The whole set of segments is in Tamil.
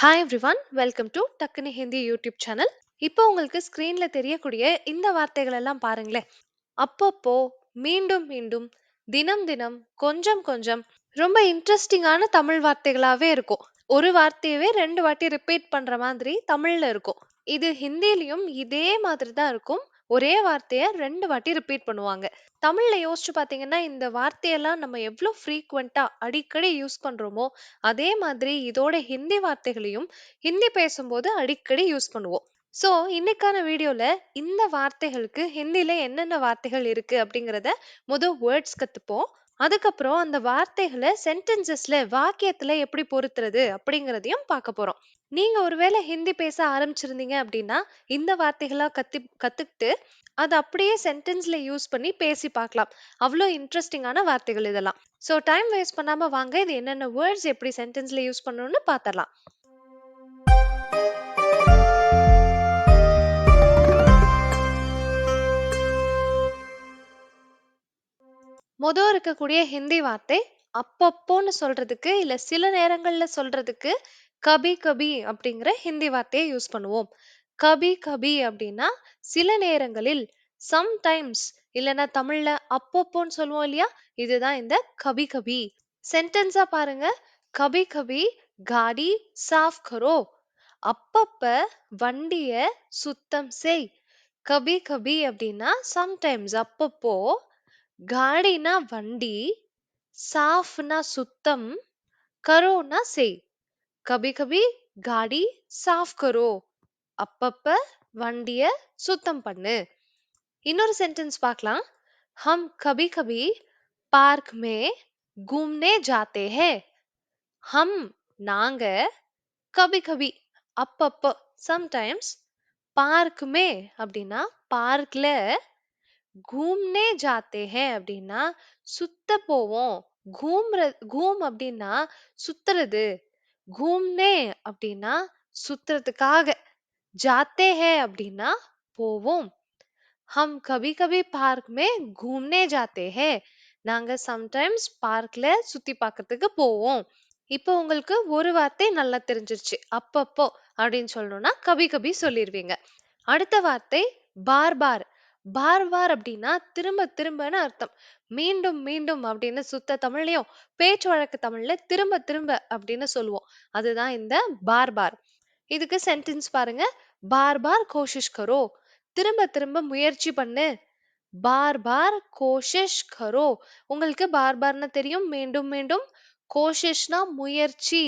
ஹாய் எவ்ரிவன் வெல்கம் டு டக்குனு ஹிந்தி யூடியூப் சேனல் இப்போ உங்களுக்கு ஸ்க்ரீன்ல தெரியக்கூடிய இந்த வார்த்தைகள் எல்லாம் பாருங்களேன். அப்பப்போ மீண்டும் மீண்டும் தினம் தினம் கொஞ்சம் கொஞ்சம் ரொம்ப இன்ட்ரெஸ்டிங்கான தமிழ் வார்த்தைகளாகவே இருக்கும். ஒரு வார்த்தையவே ரெண்டு வாட்டி ரிப்பீட் பண்ற மாதிரி தமிழ்ல இருக்கும். இது ஹிந்திலையும் இதே மாதிரி தான் இருக்கும். ஒரே வார்த்தைய ரெண்டு வாட்டி ரிப்பீட் பண்ணுவாங்க. தமிழ்ல யோசிச்சு பாத்தீங்கன்னா இந்த வார்த்தையெல்லாம் நம்ம எவ்வளவு ஃப்ரீக்வெண்டா அடிக்கடி யூஸ் பண்றோமோ அதே மாதிரி இதோட ஹிந்தி வார்த்தைகளையும் ஹிந்தி பேசும்போது அடிக்கடி யூஸ் பண்ணுவோம். சோ இன்னைக்கான வீடியோல இந்த வார்த்தைகளுக்கு ஹிந்தில என்னென்ன வார்த்தைகள் இருக்கு அப்படிங்கிறத முதல் வேர்ட்ஸ் கத்துப்போம். அதுக்கப்புறம் அந்த வார்த்தைகளை சென்டென்சஸ்ல வாக்கியத்துல எப்படி பொருத்துறது அப்படிங்கிறதையும் பார்க்க போறோம். நீங்க ஒருவேளை ஹிந்தி பேச ஆரம்பிச்சிருந்தீங்க அப்படின்னா இந்த வார்த்தைகளா கத்து கத்துக்கிட்டு அதை அப்படியே சென்டென்ஸ்ல யூஸ் பண்ணி பேசி பார்க்கலாம். அவ்வளோ இன்ட்ரெஸ்டிங்கான வார்த்தைகள் இதெல்லாம். ஸோ டைம் வேஸ்ட் பண்ணாம வாங்க. இது என்னென்ன வேர்ட்ஸ் எப்படி சென்டன்ஸ்ல யூஸ் பண்ணணும்னு பார்த்தரலாம் மொதல் இருக்கக்கூடிய ஹிந்தி வார்த்தை அப்பப்போன்னு சொல்றதுக்கு இல்ல சில நேரங்கள்ல சொல்றதுக்கு கபி கபி அப்படிங்கிற ஹிந்தி வார்த்தையை யூஸ் பண்ணுவோம். கபி கபி அப்படின்னா சில நேரங்களில் சம்டைம்ஸ் இல்லைன்னா தமிழ்ல அப்பப்போன்னு சொல்லுவோம் இல்லையா? இதுதான் இந்த கபி கபி. சென்டென்ஸா பாருங்க. கபி கபி காடி சாஃப் கரோ. அப்பப்ப வண்டிய சுத்தம் செய். கபி கபி அப்படின்னா சம்டைம்ஸ் அப்பப்போ காடினா வண்டி சாஃப்னா சுத்தம் கரோனா செய். கபி கபி காடி சாஃப் கரோ. அப்பப்ப வண்டிய சுத்தம் பண்ணு. இன்னொரு சென்டென்ஸ் பார்க்கலாம் ஹம் கபி கபி பார்க் மே घूमने जाते हैं हम நாங்க கபி கபி அப்பப்போ சம்டைம்ஸ் பார்க் மே அப்படின்னா பார்க்ல கூம்னே ஜாத்தே ஹே அப்படின்னா சுத்த போவோம். கூம்ற கூம் அப்படின்னா சுத்துறது. घूमने அப்படின்னா சுத்துறதுக்காக जाते हैं அப்படின்னா போவோம் हम कभी कभी पार्क में घूमने जाते हैं நாங்க சம்டைம்ஸ் பார்க்ல சுத்தி பார்க்கிறதுக்கு போவோம் இப்போ உங்களுக்கு ஒரு வார்த்தை நல்லா தெரிஞ்சிருச்சு அப்பப்போ அப்படின்னு சொல்லணும்னா கபி கபி சொல்லிருவீங்க அடுத்த வார்த்தை பார் பார் பார் பார் அப்படின்னா திரும்ப திரும்பன்னு அர்த்தம். மீண்டும் மீண்டும் அப்படின்னு சுத்த தமிழ்லயும் பேச்சு வழக்கு தமிழ்ல திரும்ப திரும்ப அப்படின்னு சொல்லுவோம். அதுதான் இந்த பார் பார் இதுக்கு சென்டென்ஸ் பாருங்க. பார் பார் கோஷிஷ் கரோ திரும்ப திரும்ப முயற்சி பண்ணு. பார் பார் கோஷிஷ் கரோ உங்களுக்கு பார் பார்னா தெரியும். மீண்டும் மீண்டும் கோஷிஷ்னா முயற்சி.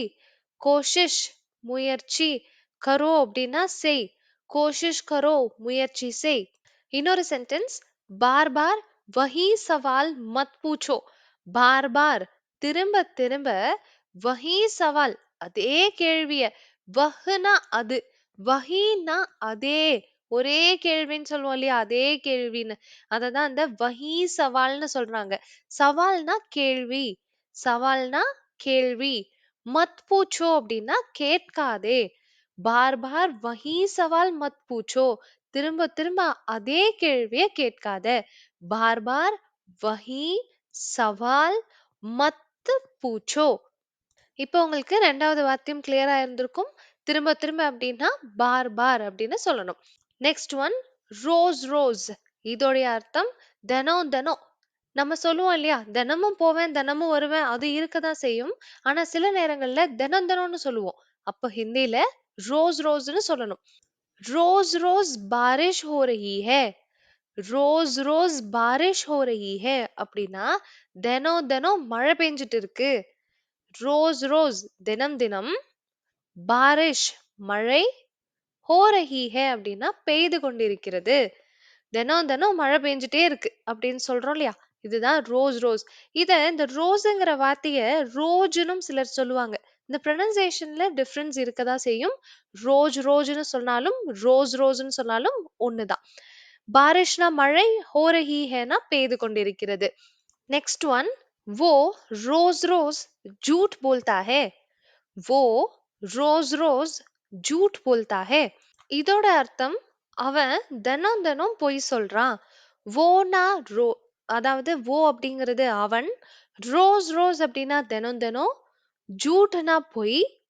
கோஷிஷ் முயற்சி. கரோ அப்படின்னா செய். கோஷிஷ் கரோ முயற்சி செய். இன்னொரு சென்டென்ஸ் பார் பார் வஹி சவால் மத் பூச்சோ. பார் பார் திரும்ப திரும்ப வஹி சவால். அதே கேள்விய வஹ்னா அது வஹினா அதே. ஒரே கேள்வின்னு சொல்லுவோம் இல்லையா அதே கேள்வின்னு. அததான் அந்த வஹி சவால்னு சொல்றாங்க. சவால்னா கேள்வி சவால்னா கேள்வி. மத் பூச்சோ அப்படின்னா கேட்காதே. பார் பார் வஹி சவால் மத் பூச்சோ. திரும்ப திரும்ப அதே கேள்விய கேட்காத. பார் பார் வஹி சவால் மத்து பூச்சோ. இப்போ உங்களுக்கு ரெண்டாவது வாத்தியம் கிளியரா இருந்திருக்கும். திரும்ப திரும்ப அப்படின்னா பார் பார் அப்படின்னு சொல்லணும். நெக்ஸ்ட் ஒன் ரோஸ் ரோஸ். இதோடைய அர்த்தம் தினம் தினம் நம்ம சொல்லுவோம் இல்லையா? தினமும் போவேன் தினமும் வருவேன். அது இருக்கதான் செய்யும். ஆனா சில நேரங்கள்ல தினம் தினம்னு சொல்லுவோம். அப்ப ஹிந்தியில ரோஸ் ரோஸ்னு சொல்லணும். ரோஸ் ரோஸ் பாரிஷ் हो रही ஹே ரோஸ் ரோஸ் பாரிஷ் ஹோ ரஹி ஹே அப்படின்னா தினம் தினம் மழை பெஞ்சிட்டு இருக்கு। ரோஸ் ரோஸ் தினம் தினம் பாரிஷ் மழை ஹோ ரஹி ஹே அப்படின்னா பெய்து கொண்டிருக்கிறது। தினம் தினம் மழை பெஞ்சிட்டே இருக்கு அப்படின்னு சொல்றோம் இல்லையா? இதுதான் ரோஸ் ரோஸ் இத இந்த ரோஸுங்கிற வார்த்தைய ரோஜுனும் சிலர் சொல்லுவாங்க. இந்த ப்ரொனன்சியேஷன்ல டிஃபரன்ஸ் இருக்கதா செய்யும் ரோஜ் ரோஜ்னு சொன்னாலும் ரோஸ் ரோஸ்னு சொன்னாலும் ஒண்ணுதான் பாரிஷ்னா மழை ஹோ ரஹி ஹேனா பெய்து கொண்டிருக்கிறது நெக்ஸ்ட் ஒன் वो रोज रोज झूठ बोलता है वो ரோஸ் ரோஸ் ஜூட் போல்தா ஹே இதோட அர்த்தம் அவன் தினம் தினம் பொய் சொல்றான் வோனா ரோ அதாவது வோ அப்படிங்கிறது அவன் ரோஸ் ரோஸ் அப்படின்னா தினம் தினம் ஜூட்னா பொய்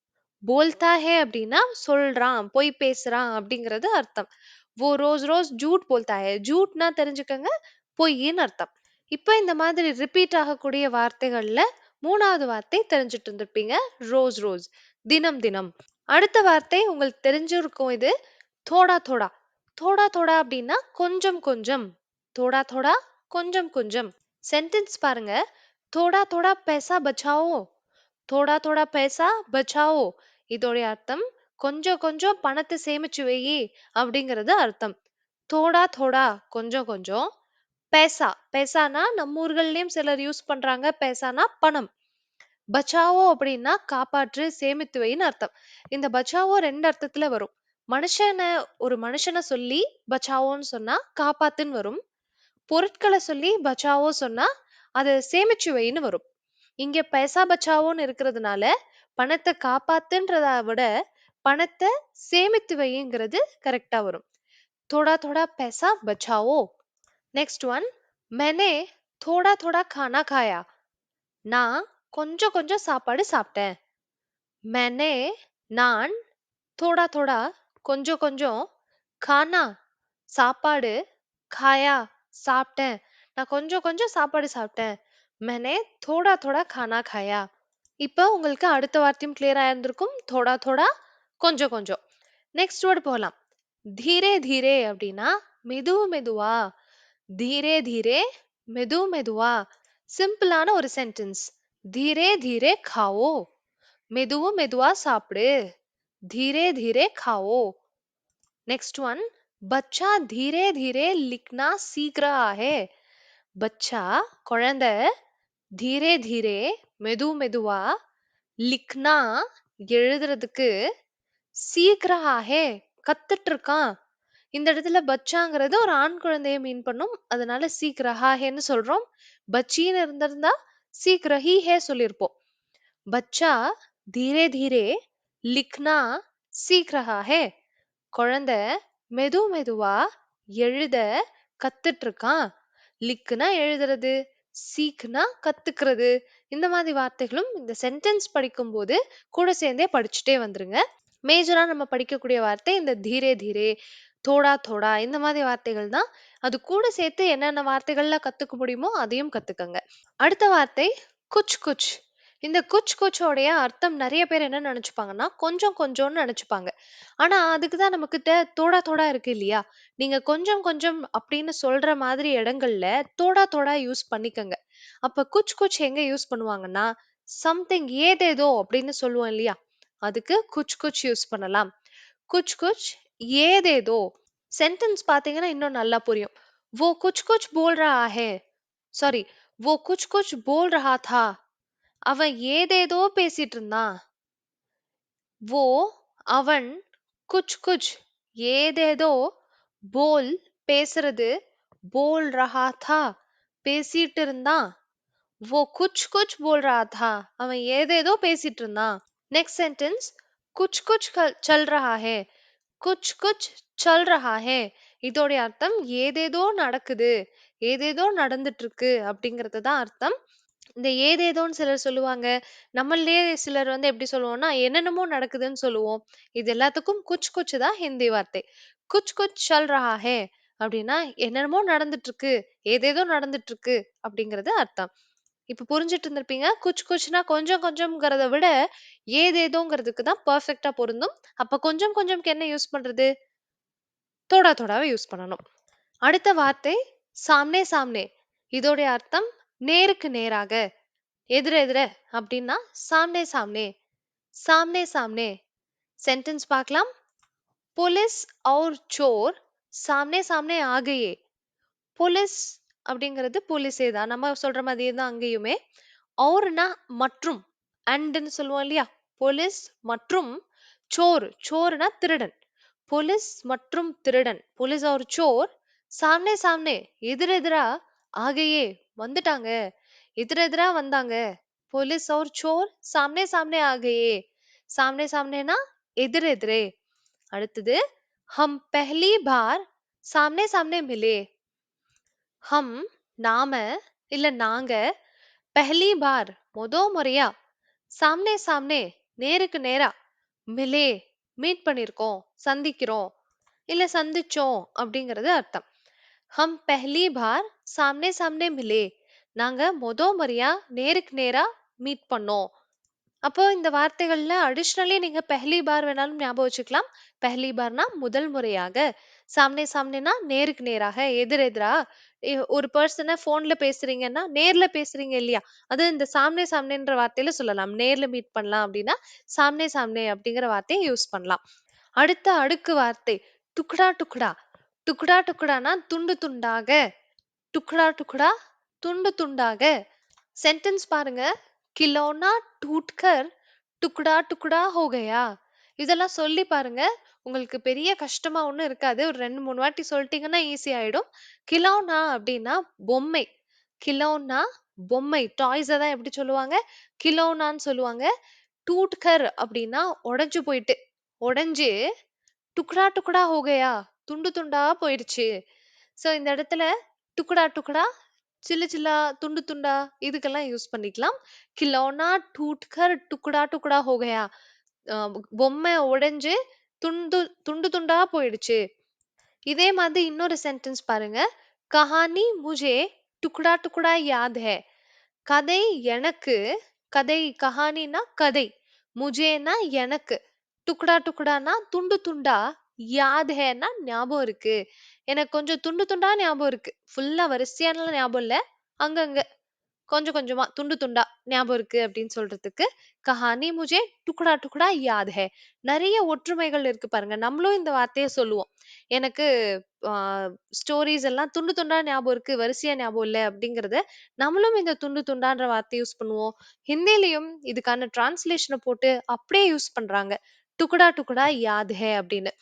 बोलता है அப்படின்னா சொல்றான் பொய் பேசுறான் அப்படிங்கிறது அர்த்தம். ஓ ரோஸ் ரோஸ் ஜூட் बोलता है झूठனா தெரிஞ்சுக்கங்க பொய்ன்னு அர்த்தம். இப்போ இந்த மாதிரி ரிப்பீட் ஆகக்கூடிய வார்த்தைகள்ல மூணாவது வார்த்தை தெரிஞ்சுட்டு இருந்திருப்பீங்க ரோஸ் ரோஸ். தினம் தினம். அடுத்த வார்த்தை உங்களுக்கு தெரிஞ்சிருக்கும் இது தோடா தோடா. தோடா தோடா அப்படின்னா கொஞ்சம் கொஞ்சம். தோடா தோடா கொஞ்சம் கொஞ்சம். சென்டென்ஸ் பாருங்க. தோடா தோடா பைசா பச்சாவோ? தோடா தோடா பைசா பச்சாவோ இதோடைய அர்த்தம் கொஞ்சம் கொஞ்சம் பணத்தை சேமிச்சு வையி அப்படிங்கிறது அர்த்தம். தோடா தோடா கொஞ்சம் கொஞ்சம் பேசா. பேசானா நம்ம ஊர்கள்லயும் சிலர் யூஸ் பண்றாங்க. பேசானா பணம். பச்சாவோ அப்படின்னா காப்பாற்று சேமித்து வைன்னு அர்த்தம். இந்த பச்சாவோ ரெண்டு அர்த்தத்துல வரும். மனுஷனை ஒரு மனுஷனை சொல்லி பச்சாவோன்னு சொன்னா காப்பாத்துன்னு வரும். பொருட்களை சொல்லி பச்சாவோ சொன்னா அதை சேமிச்சு வைன்னு வரும். இங்க பைசா பச்சாவோன்னு இருக்கிறதுனால பணத்தை காப்பாத்துன்றத விட பணத்தை சேமித்து வைங்கிறது கரெக்டா வரும் थोड़ा थोड़ा पैसा बचाओ नेक्स्ट वन मैंने थोड़ा थोड़ा खाना खाया நான் கொஞ்சம் கொஞ்சம் சாப்பாடு சாப்பிட்டேன் मैंने நான் थोड़ा थोड़ा கொஞ்சம் கொஞ்சம் खाना சாப்பாடு खाया சாப்பிட்டேன் நான் கொஞ்சம் கொஞ்சம் சாப்பாடு சாப்பிட்டேன் मैंने थोड़ा थोड़ा खाना खाया இப்போ உங்களுக்கு அடுத்த வார்த்தையும் கிளியரா இருந்திருக்கும் தோடா தோடா கொஞ்சம் கொஞ்சம் நெக்ஸ்ட் வேர்டு போகலாம் தீரே தீரே அப்படின்னா மெது மெதுவா தீரே தீரே மெது மெதுவா சிம்பிளான ஒரு சென்டென்ஸ் தீரே தீரே खाओ மெதுவும் மெதுவா சாப்பிடு धीरे धीरे खाओ नेक्स्ट वन बच्चा धीरे धीरे लिखना सीख रहा है बच्चा குழந்தை தீரே தீரே மெது மெதுவா லிக்னா எழுதுறதுக்கு சீக்கிரம் ஆஹே கத்துட்டு இருக்கான் இந்த இடத்துல பச்சாங்கிறது ஒரு ஆண் குழந்தைய மீன் பண்ணும். அதனால சீக்கிரஹாஹேன்னு சொல்றோம். பச்சின்னு இருந்திருந்தா சீக்கிரஹி ஹே சொல்லியிருப்போம். பச்சா தீரே தீரே லிக்னா சீக்கிரஹாஹே குழந்தை மெது மெதுவா எழுத கத்துட்டு இருக்கான் லிக்குனா எழுதுறது சீக்னா கத்துக்கிறது. இந்த மாதிரி வார்த்தைகளும் இந்த சென்டென்ஸ் படிக்கும்போது கூட சேர்ந்தே படிச்சுட்டே வந்துருங்க. மேஜரா நம்ம படிக்கக்கூடிய வார்த்தை இந்த தீரே தீரே தோடா தோடா இந்த மாதிரி வார்த்தைகள் தான். அது கூட சேர்த்து என்னென்ன வார்த்தைகள்ல கத்துக்க முடியுமோ அதையும் கத்துக்கங்க. அடுத்த வார்த்தை குச் குச் இந்த குச் குச்சோடைய அர்த்தம் நிறைய பேர் என்ன நினைச்சுப்பாங்கன்னா கொஞ்சம் கொஞ்சம்னு நினைச்சுப்பாங்க ஆனா அதுக்கு தான் நம்ம கிட்ட தோடா தோடா இருக்கு இல்லையா நீங்க கொஞ்சம் கொஞ்சம் அப்படின்னு சொல்ற மாதிரி இடங்கள்ல தோடா தோடா யூஸ் பண்ணிக்கங்க அப்ப குச் குச் எங்க யூஸ் பண்ணுவாங்கன்னா சம்திங் ஏதேதோ அப்படின்னு சொல்லுவோம் இல்லையா அதுக்கு குச் குச் யூஸ் பண்ணலாம் குச் குச் ஏதேதோ சென்டென்ஸ் பாத்தீங்கன்னா இன்னும் நல்லா புரியும் वो कुछ कुछ बोल रहा है சாரி वो कुछ कुछ बोल रहा था அவன் ஏதேதோ பேசிட்டு இருந்தான் वो அவன் குச் குச் ஏதேதோ போல் பேசுறது போல் ரஹா தா பேசிட்டு இருந்தான் वो कुछ कुछ बोल रहा था அவன் ஏதேதோ பேசிட்டு இருந்தான் நெக்ஸ்ட் சென்டென்ஸ் कुछ कुछ कल- चल रहा है कुछ कुछ चल रहा है இதோடைய அர்த்தம் ஏதேதோ நடக்குது ஏதேதோ நடந்துட்டு இருக்கு அப்படிங்கிறது தான் அர்த்தம் இந்த ஏதேதோன்னு சிலர் சொல்லுவாங்க. நம்மளே சிலர் வந்து எப்படி சொல்லுவோம்னா என்னென்னமோ நடக்குதுன்னு சொல்லுவோம். இது எல்லாத்துக்கும் குச் குச் தான் ஹிந்தி வார்த்தை. குச் குச் சல் ரஹா அப்படின்னா என்னென்னமோ நடந்துட்டு இருக்கு ஏதேதோ நடந்துட்டு இருக்கு அப்படிங்கிறது அர்த்தம். இப்ப புரிஞ்சுட்டு இருந்திருப்பீங்க. குச் குச்னா கொஞ்சம் கொஞ்சம்ங்கிறத விட ஏதேதோங்கிறதுக்கு தான் பர்ஃபெக்டா பொருந்தும். அப்ப கொஞ்சம் கொஞ்சம்க்கு என்ன யூஸ் பண்றது? தோடா தோடாவை யூஸ் பண்ணணும். அடுத்த வார்த்தை சாம்னே சாம்னே. இதோடைய அர்த்தம் நேருக்கு நேராக எதிர அப்படின்னா சாம்னே சாம்னே சாம்னே சாம்னே. சென்டென்ஸ் பார்க்கலாம். போலீஸ் அவர் சோர் சாம்னே சாம்னே ஆகையே. போலீஸ் அப்படிங்கிறது போலீஸே தான். நம்ம சொல்ற மாதிரி தான் அங்கேயுமே. அவுர்னா மற்றும் அண்டுன்னு சொல்லுவோம் இல்லையா? போலீஸ் மற்றும் சோர் சோர்னா திருடன். போலீஸ் மற்றும் திருடன். போலீஸ் அவர் சோர் சாம்னே சாம்னே எதிரெதிரா ஆகையே. வந்துட்டாங்க. எதிரெதிரா வந்தாங்க. போலீஸ் और சோர் சாம்னே சாம்னே ஆகையே. சாம்னே सामने எதிரெதிரே. அடுத்தது ஹம் பெஹ்லி பார் சாம்னே சாம்னே மிலே. ஹம் நாம இல்ல நாங்க பெஹ்லி பார் மொத முறையா சாம்னே சாம்னே நேருக்கு நேரா மிலே மீட் பண்ணிருக்கோம் சந்திக்கிறோம் இல்ல சந்திச்சோம் அப்படிங்கறது அர்த்தம். ஹம் பெஹ்லி பார் சாம்னே சாம்னே மிலே. நாங்க மொத முறையா நேருக்கு நேரா மீட் பண்ணோம். அப்போ இந்த வார்த்தைகள்ல அடிஷ்னலி நீங்க பெஹ்லி பார் வேணாலும் ஞாபகம் வச்சுக்கலாம். பெஹ்லி பார்னா முதல் முறையாக. சாம்னே சாம்னேனா நேருக்கு நேராக, எதிர் எதிரா. ஒரு பர்சனை ஃபோன்ல பேசுறீங்கன்னா, நேர்ல பேசுறீங்க இல்லையா? அது இந்த சாம்னே சாம்னேன்ற வார்த்தையில சொல்லலாம். நேர்ல மீட் பண்ணலாம் அப்படின்னா, சாம்னே சாம்னே அப்படிங்கிற வார்த்தையை யூஸ் பண்ணலாம். அடுத்த அடுக்கு வார்த்தை டுக்டா டுக்டா. டுக்டா டுக்டானா துண்டு துண்டாக. டுக்டா டுக்டா துண்டு துண்டாக. சென்டென்ஸ் பாருங்க. கிலோனா டூட்கர் டுக்டா டுக்டா ஹோ கயா. இதெல்லாம் சொல்லி பாருங்க. உங்களுக்கு பெரிய கஷ்டமா ஒன்றும் இருக்காது. ஒரு 2, 3 வாட்டி சொல்லிட்டீங்கன்னா ஈஸி ஆயிடும். கிலோனா அப்படின்னா பொம்மை. கிலோனா பொம்மை. டாய்ஸை தான் எப்படி சொல்லுவாங்க? கிலோனான்னு சொல்லுவாங்க. டூட்கர் அப்படின்னா உடஞ்சு போயிட்டு. உடஞ்சு டுக்டா டுக்டா ஹோகையா துண்டு துண்டா போயிடுச்சு. ஸோ இந்த இடத்துல டுக்குடா டுக்குடா சில்லு சில்லா துண்டு துண்டா இதுக்கெல்லாம் யூஸ் பண்ணிக்கலாம். கிலோனா टूटकर टुकड़ा-टुकड़ा हो பொம்மை உடைஞ்சு துண்டு துண்டு துண்டா போயிடுச்சு. இதே மாதிரி இன்னொரு சென்டென்ஸ் பாருங்க. கஹானி முஜே டுக்டா டுக்குடா யாத் ஹே? கதை எனக்கு. கதை கஹானினா கதை. முஜேனா எனக்கு. டுக்குடா டுக்டானா துண்டு துண்டா யாத் ஹேனா ஞாபகம் இருக்கு. எனக்கு கொஞ்சம் துண்டு துண்டா ஞாபகம் இருக்கு. ஃபுல்லா வரிசையான ஞாபகம் இல்ல. அங்கங்க. கொஞ்சம் கொஞ்சமா, துண்டு துண்டா ஞாபகம் இருக்கு அப்படின்னு சொல்றதுக்கு, "கஹானி முஜே டுக்டா டுக்டா யாத் ஹை." நெறைய ஒற்றுமைகள் இருக்கு பாருங்க. நம்மளும் இந்த வார்த்தைய சொல்லுவோம். எனக்கு அ ஸ்டோரீஸ் எல்லாம் துண்டு துண்டா ஞாபகம் இருக்கு. வரிசையா ஞாபகம் இல்ல அப்படிங்கிறத, நம்மளும் இந்த துண்டு துண்டான்ற வார்த்தைய யூஸ் பண்ணுவோம். ஹிந்திலயும் இதுக்கான டிரான்ஸ்லேஷன போட்டு அப்படியே யூஸ் பண்றாங்க. "டுக்டா டுக்டா யாத் ஹை" அப்படின்னு.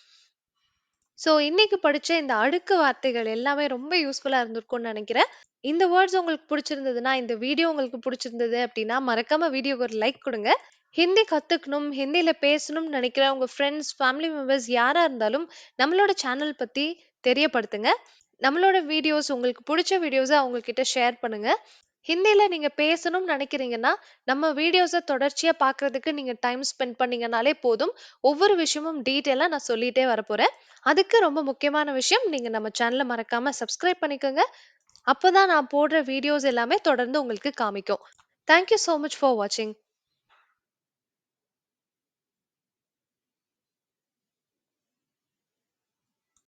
ஸோ இன்னைக்கு படிச்ச இந்த அடுக்கு வார்த்தைகள் எல்லாமே ரொம்ப யூஸ்ஃபுல்லா இருந்திருக்கும்னு நினைக்கிறேன் இந்த வேர்ட்ஸ் உங்களுக்கு புடிச்சிருந்ததுன்னா, இந்த வீடியோ உங்களுக்கு புடிச்சிருந்தது அப்படின்னா, மறக்காம வீடியோக்கு ஒரு லைக் கொடுங்க ஹிந்தி கத்துக்கணும், ஹிந்தில பேசணும்னு நினைக்கிற உங்க ஃப்ரெண்ட்ஸ், ஃபேமிலி மெம்பர்ஸ் யாரா இருந்தாலும் நம்மளோட சேனல் பத்தி தெரியப்படுத்துங்க. நம்மளோட வீடியோஸ் உங்களுக்கு புடிச்ச வீடியோஸ அவங்க கிட்ட ஷேர் பண்ணுங்க. ஹிந்தில நீங்க பேசணும்னு நினைக்கிறீங்கன்னா நம்ம வீடியோஸ தொடர்ச்சியா பார்க்கறதுக்கு நீங்க டைம் ஸ்பெண்ட் பண்ணீங்கன்னாலே போதும். ஒவ்வொரு விஷயமும் டீட்டெயிலா நான் சொல்லிட்டே வரப்போறேன். அதுக்கு ரொம்ப முக்கியமான விஷயம், நீங்க நம்ம சேனல மறக்காம சப்ஸ்கிரைப் பண்ணிக்கோங்க. அப்பதான் நான் போடுற வீடியோஸ் எல்லாமே தொடர்ந்து உங்களுக்கு காமிக்கும். Thank you so much for வாட்சிங்.